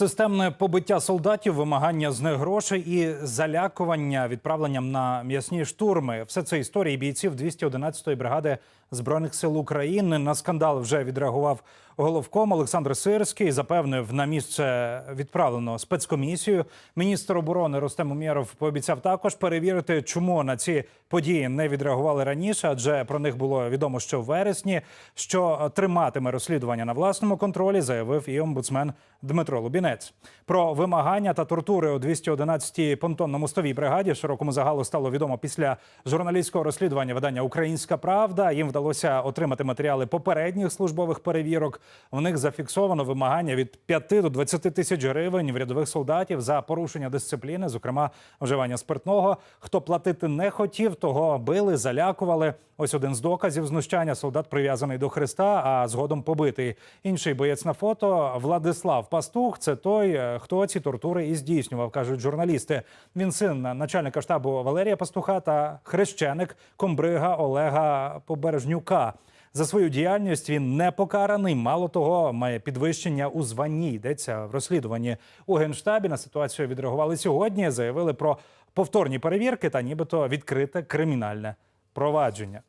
Системне побиття солдатів, вимагання з них грошей і залякування відправленням на м'ясні штурми. Все це історії бійців 211-ї бригади збройних сил України. На скандал вже відреагував головком Олександр Сирський. Запевнив на місце відправлено спецкомісію. Міністр оборони Ростем Умєров пообіцяв також перевірити, чому на ці події не відреагували раніше, адже про них було відомо ще в вересні. Що триматиме розслідування на власному контролі, заявив і омбудсмен Дмитро Лубінець. Про вимагання та тортури у 211-й понтонно-мостовій бригаді широкому загалу стало відомо після журналістського розслідування видання Українська Правда. Їм вдалося отримати матеріали попередніх службових перевірок. В них зафіксовано вимагання від 5 до 20 тисяч гривень в рядових солдатів за порушення дисципліни, зокрема вживання спиртного. Хто платити не хотів, того били, залякували. Ось один з доказів знущання. Солдат прив'язаний до хреста, а згодом побитий. Інший боєць на фото Владислав Пастух. Це той, е, хто ці тортури і здійснював, кажуть журналісти. Він син начальника штабу Валерія Пастуха та хрещеник комбрига Олега Побережнюка. За свою діяльність він не покараний. Мало того, має підвищення у званні. Йдеться в розслідуванні у генштабі. На ситуацію відреагували сьогодні. Заявили про повторні перевірки та нібито відкрите кримінальне провадження.